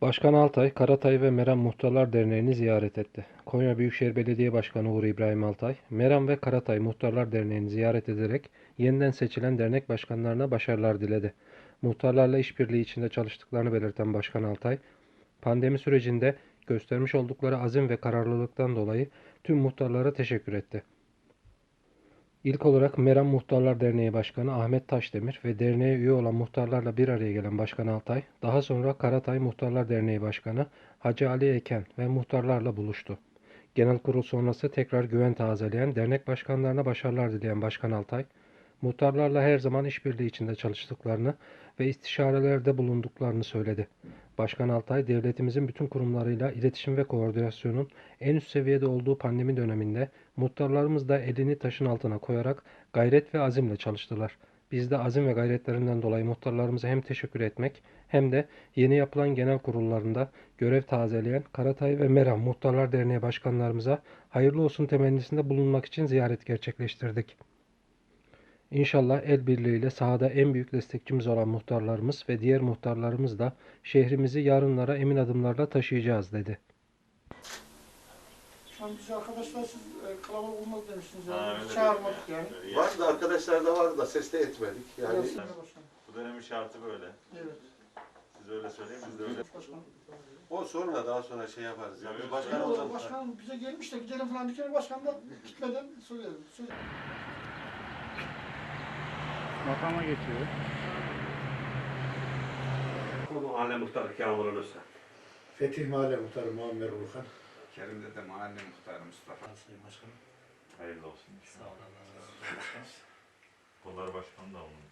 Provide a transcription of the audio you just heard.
Başkan Altay, Karatay ve Meram Muhtarlar Derneği'ni ziyaret etti. Konya Büyükşehir Belediye Başkanı Uğur İbrahim Altay, Meram ve Karatay Muhtarlar Derneği'ni ziyaret ederek yeniden seçilen dernek başkanlarına başarılar diledi. Muhtarlarla işbirliği içinde çalıştıklarını belirten Başkan Altay, pandemi sürecinde göstermiş oldukları azim ve kararlılıktan dolayı tüm muhtarlara teşekkür etti. İlk olarak Meram Muhtarlar Derneği Başkanı Ahmet Taşdemir ve derneğe üye olan muhtarlarla bir araya gelen Başkan Altay, daha sonra Karatay Muhtarlar Derneği Başkanı Hacı Ali Eken ve muhtarlarla buluştu. Genel kurul sonrası tekrar güven tazeleyen dernek başkanlarına başarılar dileyen Başkan Altay, muhtarlarla her zaman işbirliği içinde çalıştıklarını ve istişarelerde bulunduklarını söyledi. Başkan Altay, devletimizin bütün kurumlarıyla iletişim ve koordinasyonun en üst seviyede olduğu pandemi döneminde muhtarlarımız da elini taşın altına koyarak gayret ve azimle çalıştılar. Biz de azim ve gayretlerinden dolayı muhtarlarımıza hem teşekkür etmek hem de yeni yapılan genel kurullarında görev tazeleyen Karatay ve Meram Muhtarlar Derneği başkanlarımıza hayırlı olsun temennisinde bulunmak için ziyaret gerçekleştirdik. İnşallah el birliğiyle sahada en büyük destekçimiz olan muhtarlarımız ve diğer muhtarlarımız da şehrimizi yarınlara emin adımlarla taşıyacağız dedi. Şu an biz arkadaşlar siz e, kalabalık olmaz demiştiniz Ha, yani. öyle Hiç çağırmadık yani. Yani Var da arkadaşlar da var da ses de etmedik. Yani bu dönemin şartı böyle. Evet. Siz öyle söyleyin biz de öyle. Başkanım. o sonra daha sonra şey yaparız. Yani Evet, başkan Başkanım, olalım. başkanım bize gelmiş de gidelim falan dikene başkan da gitmeden söyleyelim. Söyle. Makama geçiyor. Mahalle muhtarı Kamil Ulusa. Fetih Mahalle Muhtarı Muammer Urkan. Kerim'de de mahalle muhtarı Mustafa. Hayırlı olsun. Sağ olun. Kollar başkanı da olun.